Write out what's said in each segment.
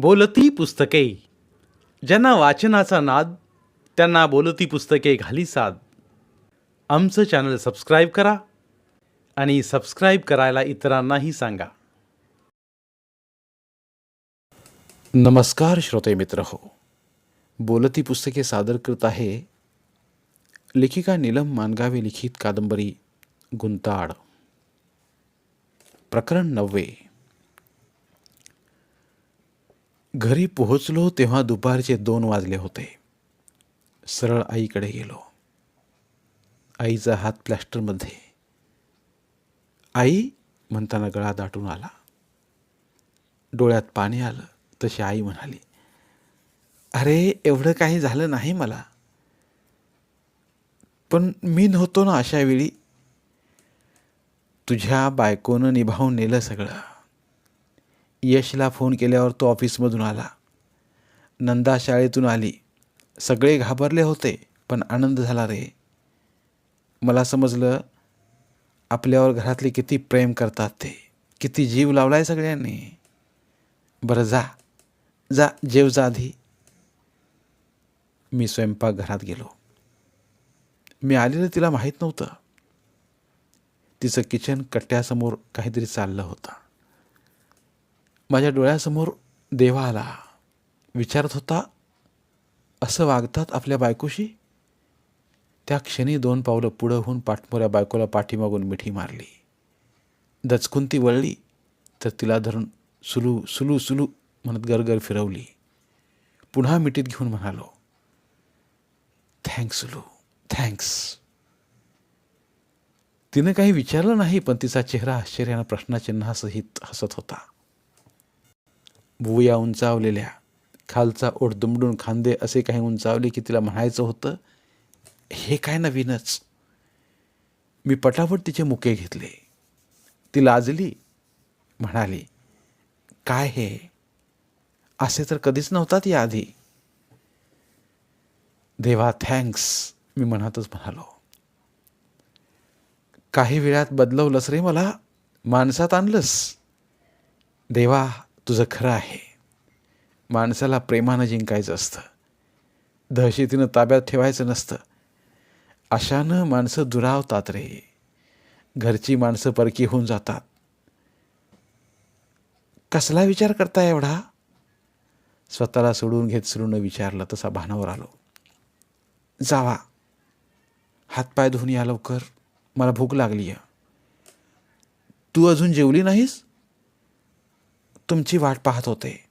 बोलती पुस्तके. ज्यांना वाचनाचा नाद त्यांना बोलती पुस्तके घाली साद. आमचं चॅनल सबस्क्राईब करा आणि सबस्क्राईब करायला इतरांनाही सांगा. नमस्कार श्रोते मित्र हो. बोलती पुस्तके सादर करत आहे लेखिका नीलम मानगावे लिखित कादंबरी गुंताड. प्रकरण नववे. घरी पोहोचलो तेव्हा दुपारचे दोन वाजले होते. सरळ आईकडे गेलो. आईचा हात प्लॅस्टरमध्ये. आई म्हणताना गळा दाटून आला. डोळ्यात पाणी आलं तशी आई म्हणाली अरे एवढं काही झालं नाही मला. पण मी नव्हतो ना अशा वेळी. तुझ्या बायकोनं निभावून नेलं सगळं. यशला फोन केल्यावर तो ऑफिसमधून आला. नंदा शाळेतून आली. सगळे घाबरले होते पण आनंद झाला रे. मला समजलं आपल्यावर घरातले किती प्रेम करतात ते. किती जीव लावलाय सगळ्यांनी. बरं जा. जा जेव जा आधी. मी स्वयंपाकघरात गेलो. मी आलेलं तिला माहीत नव्हतं. तिचं किचन कट्ट्यासमोर काहीतरी चाललं होतं. माझ्या डोळ्यासमोर देवा आला. विचारत होता असं वागतात आपल्या बायकोशी? त्या क्षणी दोन पावलं पुढं होऊन पाठमोऱ्या बायकोला पाठीमागून मिठी मारली. दचकून ती वळली तर तिला धरून सुलू सुलू सुलू म्हणत गरगर फिरवली. पुन्हा मिठीत घेऊन म्हणालो थँक्स सुलू थँक्स. तिनं काही विचारलं नाही पण तिचा चेहरा आश्चर्यानं प्रश्नचिन्हासहित हसत होता. भुवया उंचावलेल्या खालचा ओढ दुमडून खांदे असे काही उंचावले की तिला म्हणायचं होतं हे काय नवीनच? मी पटापट तिचे मुके घेतले. ती लाजली म्हणाली काय हे? असे तर कधीच नव्हतात याआधी. देवा थँक्स मी म्हणतच म्हणालो. काही वेळात बदलवलंस रे मला? माणसात आणलंस? देवा तुझं खरं आहे. माणसाला प्रेमानं जिंकायचं असतं. दहशतीनं ताब्यात ठेवायचं नसतं. अशानं माणसं दुरावतात रे. घरची माणसं परकी होऊन जातात. कसला विचार करता एवढा? स्वतःला सोडून घेत सुरूनं विचारलं तसा भानावर आलो. जावा. हातपाय धुवून या लवकर. मला भूक लागली आहे तू अजून जेवली नाहीस? तुमची वाट पाहत होते.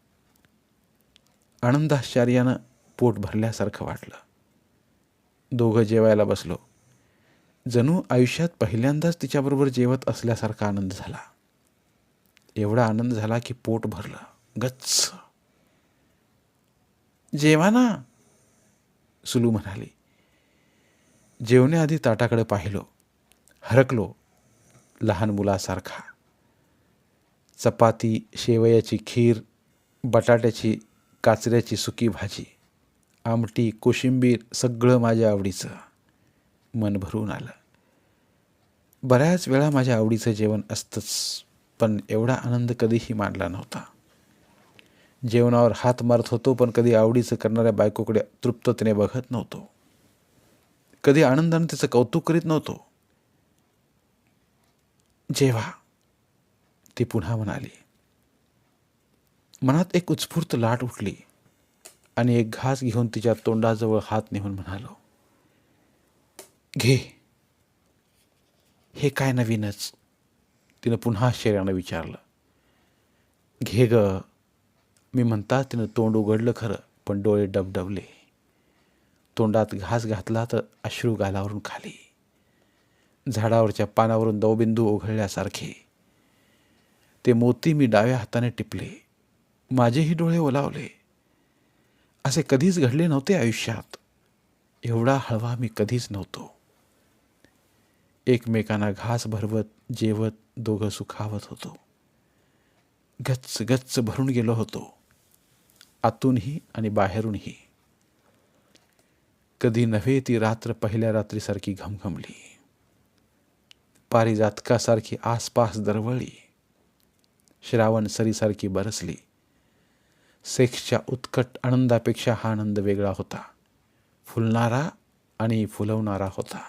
आनंदाश्चर्यानं पोट भरल्यासारखं वाटलं. दोघं जेवायला बसलो. जणू आयुष्यात पहिल्यांदाच तिच्याबरोबर जेवत असल्यासारखा आनंद झाला. एवढा आनंद झाला की पोट भरलं. गच्च. जेवा ना सुलू म्हणाली. जेवण्याआधी ताटाकडे पाहिलो. हरकलो. लहान मुलासारखा. चपाती शेवयाची खीर बटाट्याची काचऱ्याची सुकी भाजी आमटी कोशिंबीर सगळं माझ्या आवडीचं. मन भरून आलं. बऱ्याच वेळा माझ्या आवडीचं जेवण असतंच पण एवढा आनंद कधीही मानला नव्हता. जेवणावर हात मारत होतो पण कधी आवडीचं करणाऱ्या बायकोकडे तृप्ततेने बघत नव्हतो. कधी आनंदाने त्याचं कौतुक करीत नव्हतो. जेव्हा ती पुन्हा म्हणाली मनात एक उत्स्फूर्त लाट उठली आणि एक घास घेऊन तिच्या तोंडाजवळ हात नेऊन म्हणालो घे हे काय नवीनच? तिनं पुन्हा आश्चर्यानं विचारलं घे ग मी म्हणता तिनं तोंड उघडलं खरं पण डोळे डबडबले. तोंडात घास घातला तर अश्रू गालावरून खाली. झाडावरच्या पानावरून दवबिंदू ओघळल्यासारखे ते मोती मी डाव्या हाताने टिपले. माझेही डोळे ओलावले. असे कधीच घडले नव्हते आयुष्यात. एवढा हळवा मी कधीच नव्हतो. एकमेकांना घास भरवत जेवत दोघं सुखावत होतो. गच्च गच्च भरून गेलो होतो. आतूनही आणि बाहेरूनही. कधी नव्हे ती रात्र पहिल्या रात्रीसारखी घमघमली. पारिजातकासारखी आसपास दरवळली. श्रावण सरीसारखी बरसली. सेक्सच्या उत्कट आनंदापेक्षा हा आनंद वेगळा होता. फुलणारा आणि फुलवणारा होता.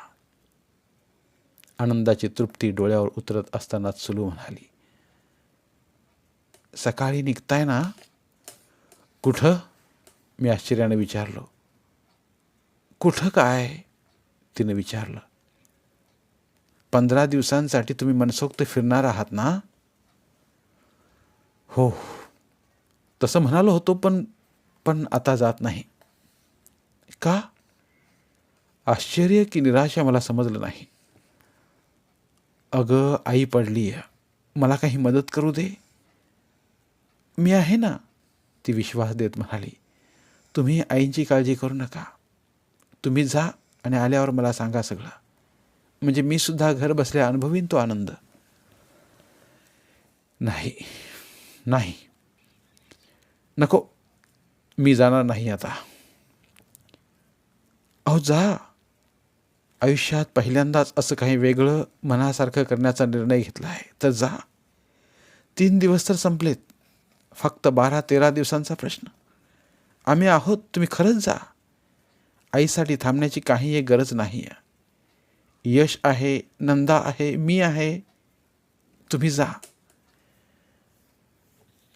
आनंदाची तृप्ती डोळ्यावर उतरत असतानाच सुलू म्हणाली सकाळी निघताय ना? कुठं? मी आश्चर्याने विचारलो. कुठं काय? तिनं विचारलं. पंधरा दिवसांसाठी तुम्ही मनसोक्त फिरणार आहात ना? हो. तसं म्हणालो होतो पण पण आता जात नाही. का? आश्चर्य की निराशा मला समजलं नाही. अगं आई पडली आहे. मला काही मदत करू दे. मी आहे ना ती विश्वास देत म्हणाली. तुम्ही आईंची काळजी करू नका. तुम्ही जा आणि आल्यावर मला सांगा सगळं. म्हणजे मी सुद्धा घर बसल्या अनुभवीन तो आनंद. नाही. नाही. नको मी जाणार नाही आता. अहो जा. आयुष्यात पहिल्यांदाच असं काही वेगळं मनासारखं करण्याचा निर्णय घेतला आहे तर जा. तीन दिवस तर संपलेत. फक्त बारा तेरा दिवसांचा प्रश्न. आम्ही आहोत तुम्ही खरंच जा. आईसाठी थांबण्याची काही एक गरज नाही आहे यश आहे नंदा आहे मी आहे. तुम्ही जा.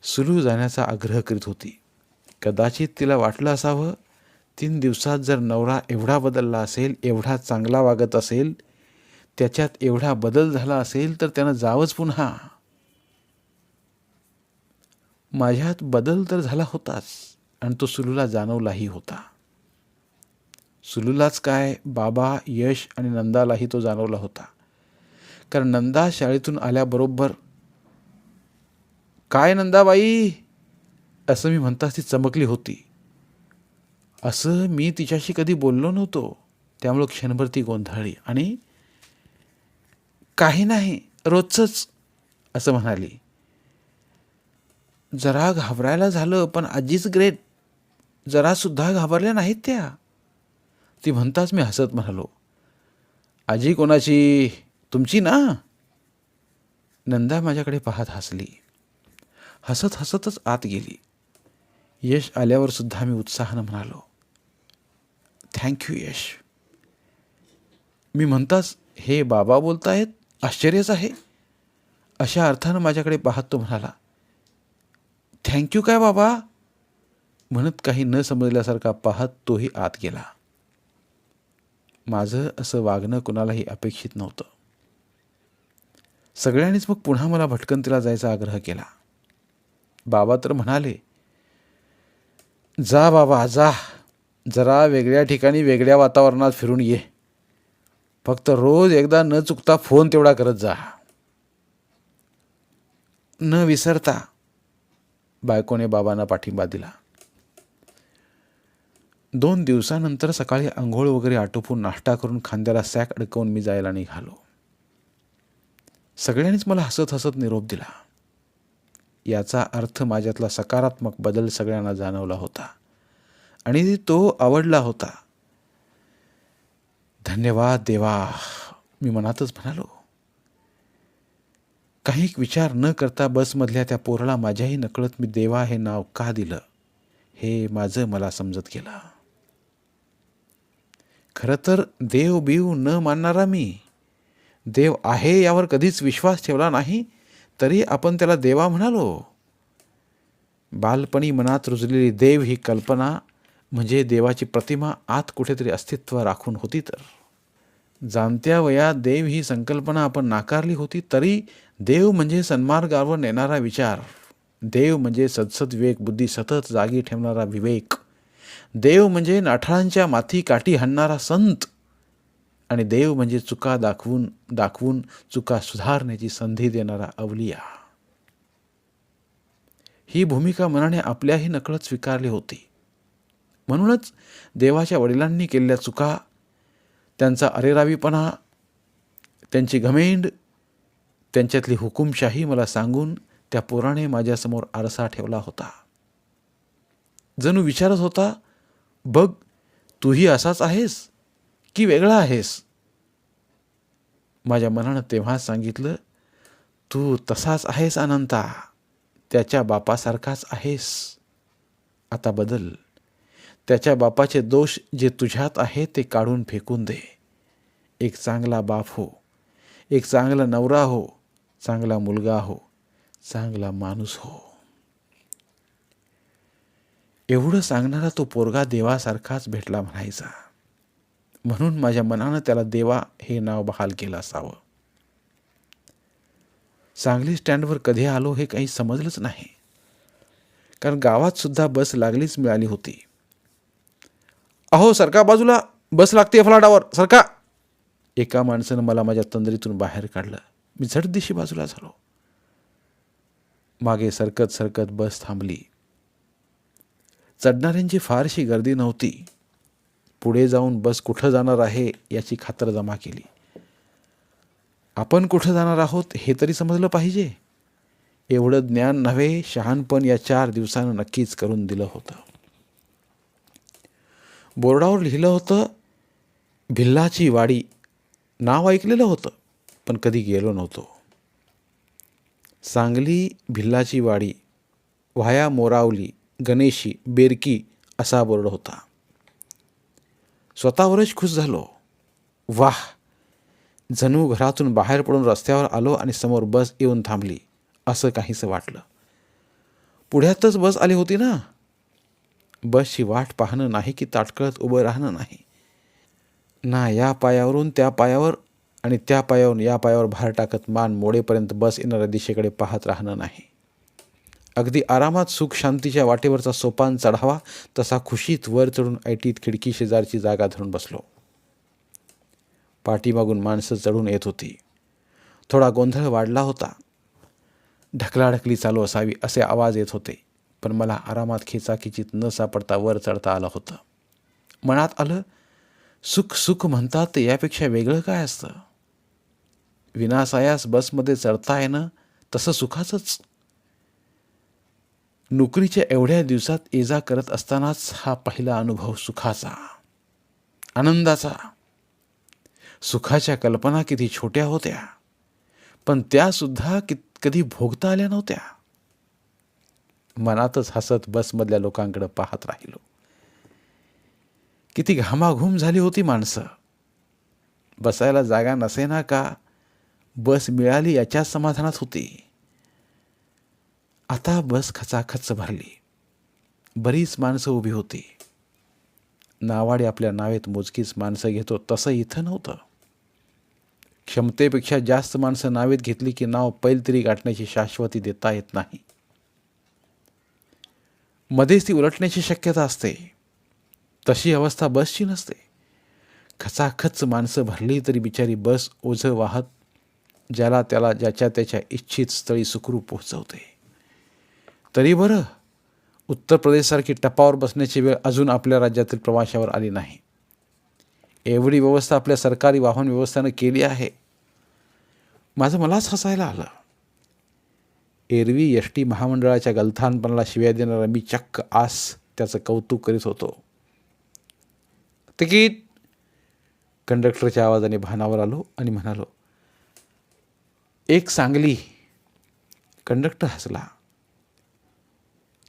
सुरू जाण्याचा आग्रह करीत होती. कदाचित तिला वाटलं असावं तीन दिवसात जर नवरा एवढा बदलला असेल एवढा चांगला वागत असेल त्याच्यात एवढा बदल झाला असेल तर त्यानं जावंच पुन्हा. माझ्यात बदल तर झाला होताच आणि तो सुलूला जाणवलाही होता. सुलूलाच काय बाबा यश आणि नंदालाही तो जाणवला होता. कारण नंदा शाळेतून आल्याबरोबर काय नंदाबाई असं मी म्हणताच ती चमकली होती. असं मी तिच्याशी कधी बोललो नव्हतो. त्यामुळं क्षणभर ती गोंधळली आणि काही नाही रोजच असं म्हणाली. जरा घाबरायला झालं पण आजीच ग्रेट. जरासुद्धा घाबरल्या नाहीत त्या. ती म्हणताच मी हसत म्हणालो. आजी कोणाची? तुमची ना? नंदा माझ्याकडे पाहत हसली. हसत हसतच आत गेली. यश आल्यावर सुद्धा मी उत्साहानं म्हणालो थँक्यू यश. मी म्हणताच हे बाबा बोलतायत आश्चर्यच आहे. अशा अर्थानं माझ्याकडे पाहत तो म्हणाला थँक्यू काय बाबा? म्हणत काही न समजल्यासारखा पाहत तोही आत गेला. माझं असं वागणं कुणालाही अपेक्षित नव्हतं. सगळ्यांनीच मग पुन्हा मला भटकंतीला जायचा आग्रह केला. बाबा तर म्हणाले जा बाबा जा. जरा वेगळ्या ठिकाणी वेगळ्या वातावरणात फिरून ये. फक्त रोज एकदा न चुकता फोन तेवढा करत जा. न विसरता बायकोने बाबांना पाठिंबा दिला. दोन दिवसानंतर सकाळी आंघोळ वगैरे आटोपून नाश्ता करून खांद्याला सॅक अडकवून मी जायला निघालो. सगळ्यांनीच मला हसत हसत निरोप दिला. याचा अर्थ माझ्यातला सकारात्मक बदल सगळ्यांना जाणवला होता. आणि तो आवडला होता. धन्यवाद देवा मी मनातच म्हणालो. काही विचार न करता बसमधल्या त्या पोराला माझ्याही नकळत मी देवा हे नाव का दिलं हे माझं मला समजत गेलं. खरं तर देव बीव न मानणारा मी देव आहे यावर कधीच विश्वास ठेवला नाही तरी आपण त्याला देवा म्हणालो. बालपणी मनात रुजलेली देव ही कल्पना म्हणजे देवाची प्रतिमा आत कुठेतरी अस्तित्व राखून होती तर. जाणत्या वयात देव ही संकल्पना आपण नाकारली होती तरी देव म्हणजे सन्मार्गावर नेणारा विचार. देव म्हणजे सदसद विवेक बुद्धी सतत जागी ठेवणारा विवेक. देव म्हणजे नाठाळांच्या माथी काठी हाणणारा संत. आणि देव म्हणजे चुका दाखवून दाखवून चुका सुधारण्याची संधी देणारा अवलिया. ही भूमिका मनाने आपल्याही नकळत स्वीकारली होती. म्हणूनच देवाच्या वडिलांनी केलेल्या चुका त्यांचा अरेरावीपणा त्यांची घमेंड त्यांच्यातली हुकुमशाही मला सांगून त्या पोराने माझ्यासमोर आरसा ठेवला होता. जणू विचारत होता बघ तूही असाच आहेस? की वेगळा आहेस. माझ्या मनानं तेव्हाच सांगितलं तू तसाच आहेस अनंता त्याच्या बापासारखाच आहेस. आता बदल. त्याच्या बापाचे दोष जे तुझ्यात आहे ते काढून फेकून दे. एक चांगला बाप हो. एक चांगला नवरा हो. चांगला मुलगा हो. चांगला माणूस हो. एवढं सांगणारा तो पोरगा देवासारखाच भेटला म्हणायचा. म्हणून माझ्या मनानं त्याला देवा हे नाव बहाल केलं असावं. सांगली स्टँडवर कधी आलो हे काही समजलंच नाही. कारण गावात सुद्धा बस लागलीच मिळाली होती. अहो सरका बाजूला बस लागते फलाटावर सरका! एका माणसानं मला माझ्या तंद्रीतून बाहेर काढलं. मी झटदिशी बाजूला झालो. मागे सरकत सरकत बस थांबली. चढणाऱ्यांची फारशी गर्दी नव्हती. पुढे जाऊन बस कुठं जाणार आहे याची खातर जमा केली. आपण कुठं जाणार आहोत हे तरी समजलं पाहिजे. एवढं ज्ञान नव्हे शहाणपण या चार दिवसानं नक्कीच करून दिलं होतं. बोर्डावर लिहिलं होतं भिल्लाची वाडी. नाव ऐकलेलं होतं पण कधी गेलो नव्हतो. सांगली भिल्लाची वाडी. व्हाया मोरावली गणेशी बेरकी असा बोर्ड होता. स्वतःवरच खुश झालो. वाह! जणू घरातून बाहेर पडून रस्त्यावर आलो आणि समोर बस येऊन थांबली असं काहीसं वाटलं. पुढ्यातच बस आली होती ना? बसची वाट पाहणं नाही की ताटकळत उभं राहणं नाही. ना या पायावरून त्या पायावर आणि त्या पायावरून या पायावर भार टाकत मान मोडेपर्यंत बस येणाऱ्या दिशेकडे पाहत राहणं नाही. अगदी आरामात सुख शांतीच्या वाटेवरचा सोपान चढावा तसा खुशीत वर चढून ऐटीत खिडकी शेजारची जागा धरून बसलो. पाठीमागून माणसं चढून येत होती. थोडा गोंधळ वाढला होता. ढकलाढकली चालू असावी असे आवाज येत होते पण मला आरामात खेचाखिचीत न सापडता वर चढता आलं होतं. मनात आलं सुख सुख म्हणतात यापेक्षा वेगळं काय असतं? विनासायास बसमध्ये चढता येणं तसं सुखाचंच. नोकरीच्या एवढ्या दिवसात ये जा करत असतानाच हा पहिला अनुभव सुखाचा आनंदाचा. सुखाच्या कल्पना किती छोट्या होत्या पण त्यासुद्धा कि कधी भोगता आल्या नव्हत्या. मनातच हसत बसमधल्या लोकांकडे पाहत राहिलो. किती घामाघूम झाली होती माणसं. बसायला जागा नसेना का? बस मिळाली याच्या समाधानात होती. आता बस खचाखच भरली. बरीच माणसं उभी होती. नावाडे आपल्या नावेत मोजकीच माणसं घेतो तसं इथं नव्हतं. क्षमतेपेक्षा जास्त माणसं नावेत घेतली की नाव पैलतरी गाठण्याची शाश्वती देता येत नाही. मध्येच ती उलटण्याची शक्यता असते. तशी अवस्था बसची नसते. खचाखच माणसं भरली तरी बिचारी बस ओझं वाहत ज्याला त्याला ज्याच्या त्याच्या इच्छित स्थळी सुखरूप पोहोचवते. तरी बरं. उत्तर प्रदेशसारखी टपावर बसण्याची वेळ अजून आपल्या राज्यातील प्रवाशावर आली नाही. एवढी व्यवस्था आपल्या सरकारी वाहन व्यवस्थेनं केली आहे. माझं मलाच हसायला आलं. एरवी एस टी महामंडळाच्या गलथानपणाला शिव्या देणारा मी चक्क आस त्याचं कौतुक करीत होतो. तिकीट. कंडक्टरच्या आवाजाने भानावर आलो आणि म्हणालो एक सांगली. कंडक्टर हसला.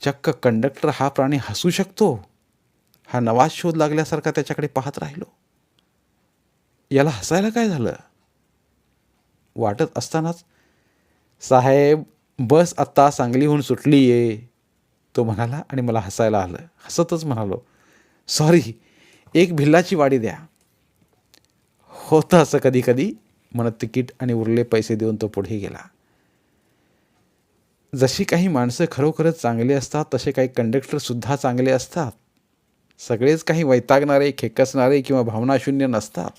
चक्क कंडक्टर हा प्राणी हसू शकतो? हा नवाज शोध लागल्यासारखा त्याच्याकडे पाहत राहिलो. याला हसायला काय झालं? वाटत असतानाच साहेब बस आत्ता सांगलीहून सुटली आहे तो म्हणाला आणि मला हसायला आलं. हसतच म्हणालो सॉरी एक भिल्लाची वाडी द्या. होतं असं कधी कधी म्हणत तिकीट आणि उरले पैसे देऊन तो पुढे गेला. जशी काही माणसं खरोखरच चांगली असतात तसे काही कंडक्टरसुद्धा चांगले असतात. सगळेच काही वैतागणारे खेकसणारे किंवा भावनाशून्य नसतात.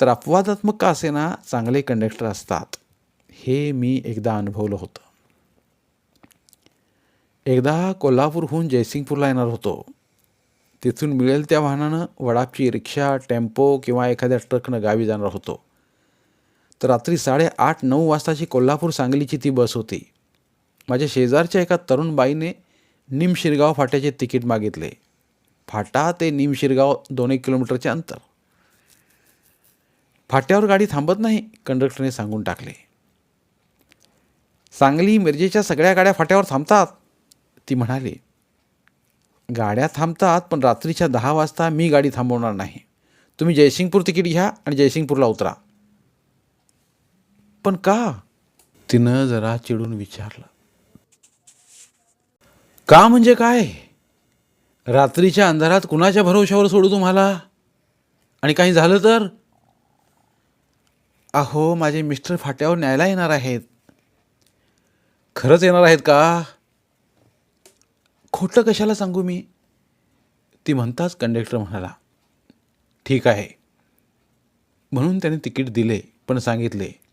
तर अपवादात्मक का असेना चांगले कंडक्टर असतात? हे मी एकदा अनुभवलं होतं. एकदा कोल्हापूरहून जयसिंगपूरला येणार होतो. तिथून मिळेल त्या वाहनानं वडापची रिक्षा टेम्पो किंवा एखाद्या ट्रकनं गावी जाणार होतो. तर रात्री साडेआठ नऊ वाजताची कोल्हापूर सांगलीची ती बस होती. माझ्या शेजारच्या एका तरुण बाईने निम शिरगाव फाट्याचे तिकीट मागितले. फाटा ते निम शिरगाव दोन एक किलोमीटरचे अंतर. फाट्यावर गाडी थांबत नाही कंडक्टरने सांगून टाकले. सांगली मिरजेच्या सगळ्या गाड्या फाट्यावर थांबतात ती म्हणाली. गाड्या थांबतात पण रात्रीच्या दहा वाजता मी गाडी थांबवणार नाही. तुम्ही जयसिंगपूर तिकीट घ्या आणि जयसिंगपूरला उतरा. पण का? तिनं जरा चिडून विचारलं. का म्हणजे काय? रात्रीच्या अंधारात कुणाच्या भरोशावर सोडू तुम्हाला? आणि काही झालं तर? अहो माझे मिस्टर फाट्यावर न्यायला येणार आहेत. खरंच येणार आहेत का? खोटं कशाला सांगू मी? ती म्हणताच कंडक्टर म्हणाला ठीक आहे. म्हणून त्याने तिकीट दिले पण सांगितले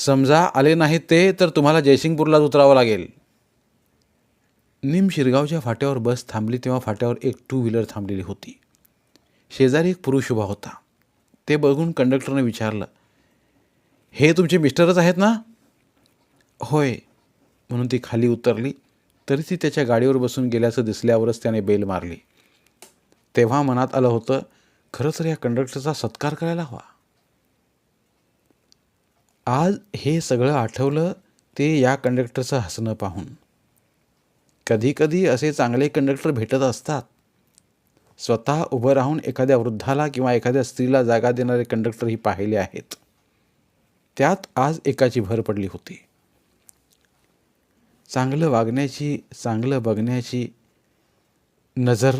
समजा आले नाहीत ते तर तुम्हाला जयसिंगपूरलाच उतरावं लागेल. निम शिरगावच्या फाट्यावर बस थांबली तेव्हा फाट्यावर एक टू व्हीलर थांबलेली होती. शेजारी एक पुरुष उभा होता. ते बघून कंडक्टरने विचारलं हे तुमचे मिस्टरच आहेत ना? होय म्हणून ती खाली उतरली. तरी ती त्याच्या गाडीवर बसून गेल्याचं दिसल्यावरच त्याने बेल मारली. तेव्हा मनात आलं होतं खरं तर या कंडक्टरचा सत्कार करायला हवा. आज हे सगळं आठवलं ते या कंडक्टरचं हसणं पाहून. कधीकधी असे चांगले कंडक्टर भेटत असतात. स्वतः उभं राहून एखाद्या वृद्धाला किंवा एखाद्या स्त्रीला जागा देणारे कंडक्टरही पाहिले आहेत. त्यात आज एकाची भर पडली होती. चांगलं वागण्याची चांगलं बघण्याची नजर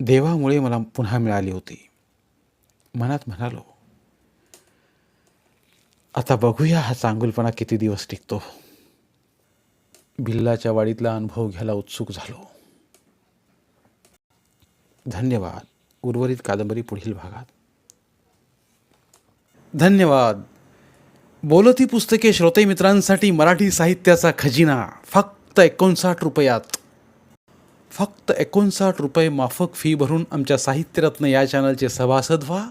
देवामुळे मला पुन्हा मिळाली होती. मनात म्हणालो आता बघूया हा चांगुलपणा किती दिवस टिकतो. बिल्लाच्या वाडीतला अनुभव घ्यायला उत्सुक झालो. धन्यवाद. उर्वरित कादंबरी पुढील भागात. धन्यवाद. बोलती पुस्तके श्रोते मित्रांसाठी मराठी साहित्याचा खजिना. फक्त एकोणसाठ रुपयात. फक्त एकोणसाठ रुपये माफक फी भरून आमच्या साहित्यरत्न या चॅनलचे सभासद व्हा.